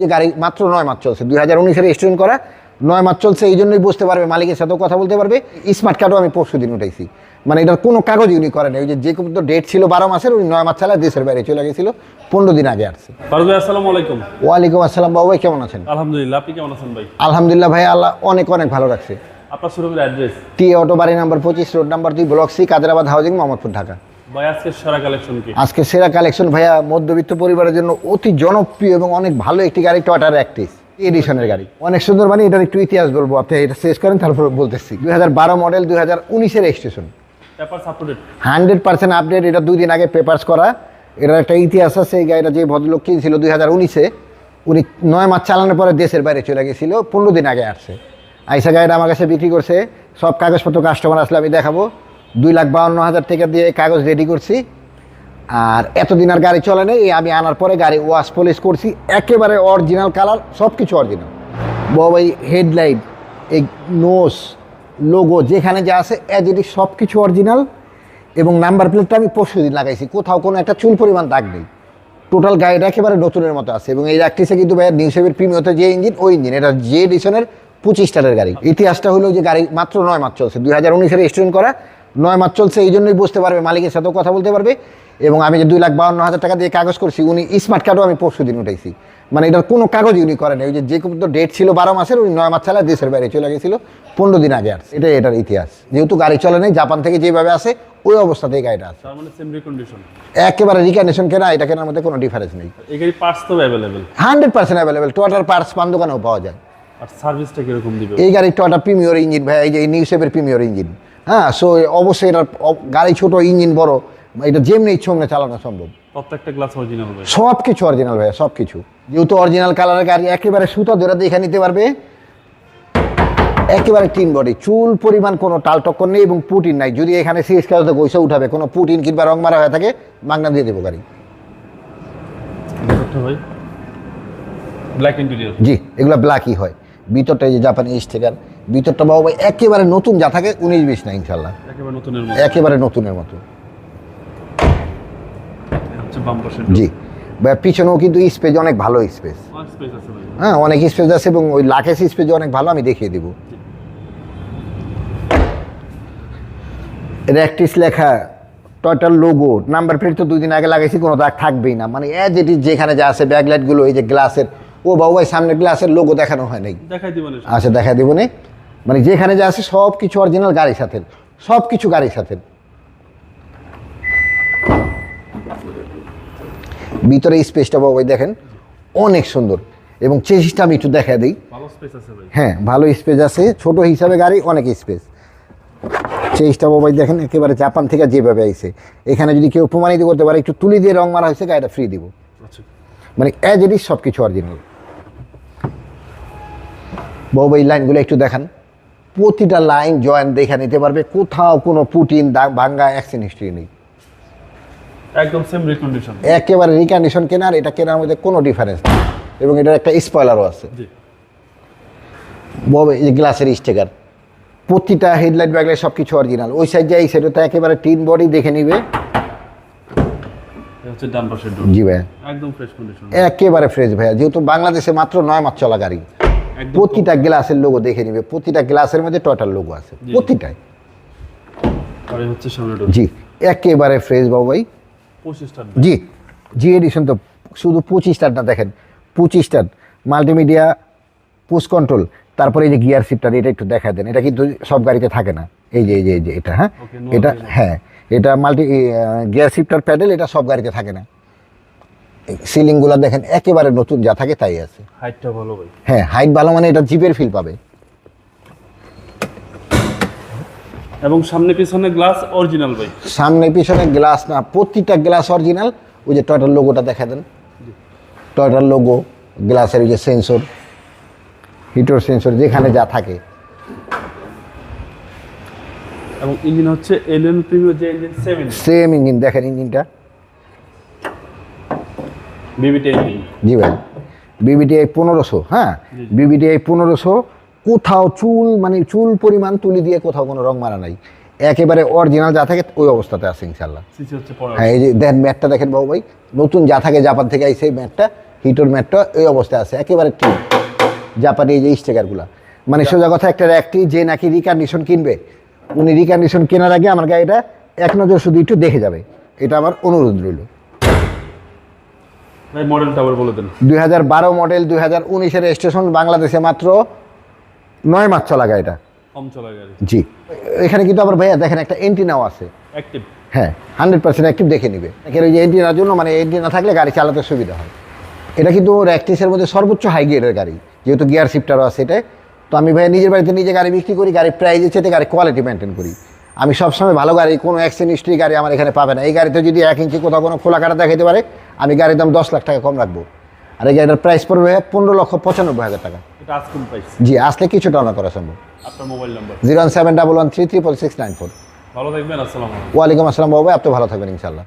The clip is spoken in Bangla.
যে গাড়ি মাত্র নয় মাস চলছে। দুই হাজার উনিশের স্টুডেন্ট করা নয় মাস চলছে এই জন্যই বুঝতে পারবে মালিকের সাথেও কথা বলতে পারবে। স্মার্ট কার্ডও আমি পরশু দিন উঠাইছি। মানে এটার কোনো কাগজই উনি করেন ওই যে যে কোনো ডেট ছিল বারো মাসের উনি নয় মাস ছাড়া দেশের বাইরে চলে গেছিল। পনেরো দিন আগে আসছে। ওয়ালাইকুম আসসালাম বাবু ভাই কেমন আছেন? আলহামদুলিল্লাহ আপনি কেমন আছেন ভাই? আলহামদুলিল্লাহ ভাই আল্লাহ অনেক অনেক ভালো রাখছে। আপনার শোরুমের অ্যাড্রেস টি অটো বাড়ি নাম্বার পঁচিশ রোড নাম্বার দুই block C Kadirabad housing Mohammadpur Dhaka. আজকে সেরা কালেকশন ভাইয়া মধ্যবিত্ত পরিবারের জন্য অতি জনপ্রিয় এবং অনেক ভালো একটি গাড়ি টয়টার অ্যাক্টিস এডিশনের গাড়ি। অনেক সুন্দর মানে এটার একটু ইতিহাস বলব আপনি এটা শেষ করেন তারপর বলতেছি। দুই হাজার বারো মডেল দুই হাজার উনিশের স্টেশন হান্ড্রেড পার্সেন্ট আপডেট এটা দুই দিন আগে পেপার্স করা। এটার একটা ইতিহাস আছে এই গাড়িটা যে ভদ্রলোক কিনছিল দুই হাজার উনিশে উনি নয় মাস চালানোর পরে দেশের বাইরে চলে গেছিল পনেরো দিন আগে আসছে। আইসা গাড়িটা আমার কাছে বিক্রি করছে সব কাগজপত্র কাস্টমার আসলে আমি দেখাবো। দুই লাখ বাউন্ন হাজার টাকা দিয়ে কাগজ রেডি করছি। আর এতদিন আর গাড়ি চলে নেই আমি আনার পরে গাড়ি ওয়াশ পলিশ করছি। একেবারে অরিজিনাল কালার সব কিছু অরিজিনাল বাবাই হেডলাইট এই নোস লোগো যেখানে যা আছে অ্যাজ ইট সব কিছু অরিজিনাল এবং নাম্বার প্লেটটা আমি পরশু দিন লাগাইছি। কোথাও কোনো একটা চুল পরিমাণ দাগ নেই। টোটাল গাড়িটা একেবারে নতুনের মতো আছে। এবং এই রাখতেছে কিন্তু ভাইয়া নিউ সেভের প্রিমিয়তে যে ইঞ্জিন ওই ইঞ্জিন এটা যে এডিশনের পঁচিশ স্টারের গাড়ি। ইতিহাসটা হলো যে গাড়ি মাত্র নয় মাস চলছে। দুই হাজার উনিশের স্টুডেন্ট করা। নয় মাস চলছে এই জন্যই বুঝতে পারবে মালিকের সাথেও কথা বলতে পারবে এবং আমি যে দুই লাখ বাউন্ন হাজার টাকা দিয়ে কাগজ করছি উনি স্মার্ট কার্ডও আমি পরশু দিন উঠাইছি। মানে এটার কোনো কাগজই উনি করেন ওই যে যে কোনো ডেট ছিল বারো মাসের উনি নয় মাস ছাড়া দেশের বাইরে চলে গেছিল পনেরো দিন আগে আসছে এটাই এটার ইতিহাস। যেহেতু গাড়ি চলে নেই জাপান থেকে যেভাবে আসে ওই অবস্থাতেই গাড়িটা আছে। মানে রিকন্ডিশন একেবারে রিকানেশন কেনা এটা কেনার মধ্যে কোনো ডিফারেন্স নেই। গাড়ি তো hundred percent available total parts পান দোকানেও পাওয়া যায়। আর সার্ভিসটা কীরকম দিবে? এই গাড়ির টয়টা প্রিমিয়র ইঞ্জিন ভাই এই যে নিউ শেপের প্রিমিয়র ইঞ্জিন হ্যাঁ সো অবশ্যই এটার গাড়ি ছোট ইঞ্জিন বড় এটা যেমনি ইচ্ছে অমনি চালানো সম্ভব। প্রত্যেকটা গ্লাস অরিজিনাল সব কিছু অরিজিনাল ভাইয়া সব কিছু যেহেতু অরিজিনাল কালারের গাড়ি একেবারে সুতা ধরে দেখে নিতে পারবে। একেবারে টিন বডি চুল পরিমাণ কোনো টাল টক্কর নেই এবং পুটিন নাই। যদি এখানে সিএস কাগজে গৈসা উঠাবে কোনো পুটিন কিংবা রং মারা হয়ে থাকে মাগনা দিয়ে দেবো গাড়ি। ব্ল্যাক ইন্টেরিয়র জি এগুলো ব্ল্যাকই হয়। ভিতরটা এই যে জাপানি স্টিকার ভিতরটা বাবা ভাই একেবারে নতুন যা থাকে উনিশ বিশ না ইনশাল্লাহ। একেবারে নতুনের মতো। জি। বা পিছনেও কিন্তু স্পেস অনেক ভালো স্পেস। হ্যাঁ অনেক স্পেস আছে এবং ওই লাকেশ স্পেস অনেক ভালো আমি দেখিয়ে দিব। র্যাকটিস লেখা টয়টার লোগো নাম্বার প্লেট তো দুই দিন আগে লাগাইছি কোনো দাগ থাকবেই না। মানে ইট ইজ যেখানে যা আছে ব্যাকলাইটগুলো এই যে গ্লাসের ও বাবু ভাই সামনের গ্লাসের লোগো দেখানো হয় নাই। আচ্ছা দেখা দিব নে। মানে যেখানে যা আছে সব কিছু অরিজিনাল গাড়ির সাথে। সব কিছু গাড়ির সাথে। ভিতরে স্পেসটা বাবাই দেখেন। অনেক সুন্দর। এবং চেসিসটা আমি একটু দেখা দিই। ভাই। হ্যাঁ ভালো স্পেস আছে। ছোট হিসাবে গাড়ি অনেক স্পেস চেসিসটা বাবাই দেখেন একেবারে জাপান থেকে যেভাবে আইছে। এখানে যদি কেউ প্রমাণিত করতে পারে একটু তুলি দিয়ে রং মারা হয়েছে গাড়িটা ফ্রি দিব। আচ্ছা। মানে অ্যাজ ইট ইজ সব কিছু অরিজিনাল বাবু এই লাইনগুলো একটু দেখান। প্রতিটা লাইন জয়েন্ট দেখে নিতে পারবে। কোথাও কোনো পুটিন ভাঙ্গা অ্যাক্সিডেন্ট হিস্ট্রি নেই। একদম সেম রিকন্ডিশন একেবারে রিকন্ডিশন কেনার এটা কেনার মধ্যে কোনো ডিফারেন্স নেই। এবং এটার একটা স্পয়লারও আছে। ববে এই গ্লাসের স্টিকার প্রতিটা হেডলাইট ব্যাগলাইট সব কিছু অরিজিনাল ওই সাইড এই সাইডে তো একেবারে টিন বডি দেখে নিবে। জি ভাইয়া। একদম ফ্রেশ কন্ডিশন একেবারে ফ্রেশ ভাইয়া। যেহেতু বাংলাদেশে মাত্র নয় মাস চলা গাড়ি। প্রতিটা গ্লাসের লোগো দেখে নিবে প্রতিটা গ্লাসের মধ্যে টোটাল লোগো আছে প্রতিটাই। জি একেবারে ফ্রেশ বাবু ভাই। জি জি এডিশন তো শুধু পঁচিশটার না দেখেন পঁচিশটার মাল্টিমিডিয়া পুশ কন্ট্রোল তারপরে এই যে গিয়ার শিফটার এটা একটু দেখা দেন এটা কিন্তু সব গাড়িতে থাকে না। এই যে এই যে এই যে এটা হ্যাঁ? এটা হ্যাঁ এটা মাল্টি গিয়ার শিফটার প্যাডেল এটা সব গাড়িতে থাকে না। সিলিংগুলো দেখেন একেবারে নতুন যা থাকে তাই আছে। হাইটটা ভালো ভাই। হ্যাঁ হাইট ভালো মানে এটা জিপের ফিল পাবে। এবং সামনে পিছনে গ্লাস অরিজিনাল ভাই। সামনে পিছনে গ্লাস না প্রতিটা গ্লাস অরিজিনাল ওই যে টয়টার লোগোটা দেখা দেন। টয়টার লোগো গ্লাসের ওই যে সেন্সর হিটোর সেন্সর যেখানে যা থাকে। এবং ইঞ্জিন হচ্ছে এলিয়ন প্রিমিয়ার যে ইঞ্জিন সেভেন সেম ইঞ্জিন দেখেন ইঞ্জিনটা বিবিটি জি ভাই। বিবিটিআই পনেরোশো হ্যাঁ? বিবিটিআই পনেরোশো কোথাও চুল মানে চুল পরিমাণ তুলি দিয়ে কোথাও কোনো রং মারা নাই। একেবারে অরিজিনাল যা থাকে ওই অবস্থাতে আছে ইনশাল্লাহ হ্যাঁ এই যে দেখেন ম্যাটটা দেখেন বাবু ভাই নতুন যা থাকে জাপান থেকে এই সেই ম্যাটটা হিটোর ম্যাটটা এই অবস্থায় আছে একেবারে ঠিক জাপানি এই যে স্টিকারগুলো। মানে সোজা কথা একটা র্যাকটি যে নাকি রিকন্ডিশন কিনবে উনি রিকন্ডিশন কেনার আগে আমার গাড়িটা এক নজর শুধু একটু দেখে যাবে। এটা আমার অনুরোধ রইল। ভাই মডেলটা আবার বলে দেন। দুই হাজার বারো মডেল দুই হাজার উনিশের স্টেশন বাংলাদেশে মাত্র নয় মাস চলা গাড়িটা। কম চলা গাড়ি। জি। এখানে কিন্তু আবার ভাইয়া দেখেন একটা এন্টিনাও আছে। অ্যাক্টিভ হ্যাঁ হান্ড্রেড পার্সেন্ট অ্যাক্টিভ দেখে নিবে। এখানে ওই এন্টিনার জন্য মানে এন্টিনা থাকলে গাড়ি চালাতে সুবিধা হয়। এটা কিন্তু র্যাকটিসের মধ্যে সর্বোচ্চ হাই গিয়ারের গাড়ি যেহেতু গিয়ার শিফটারও আছে এটা। তো আমি ভাই নিজের বাড়িতে নিজে গাড়ি বিক্রি করি গাড়ি প্রাইজের চেয়ে গাড়ি কোয়ালিটি মেনটেন করি। আমি সবসময় ভালো গাড়ি কোনো অ্যাক্সিডেন্ট হিস্ট্রি গাড়ি আমার এখানে পাবে না। এই গাড়িতে যদি এক ইঞ্চি কোথাও কোনো খোলা কাটা দেখাইতে পারে আমি গাড়ির দাম দশ লাখ টাকা কম রাখব। আর এই গাড়িটার প্রাইস পড়বে পনেরো লক্ষ পঁচানব্বই হাজার টাকা। জি আসলে কিছুটা অনা করা সম্ভব। আপনার mobile number zero one seven double one three three four six nine four. ভালো থাকবেন আসসালাম আলাইকুম। ওয়ালাইকুম আসসালাম বাবু আপনি ভালো থাকবেন ইনশাল্লাহ।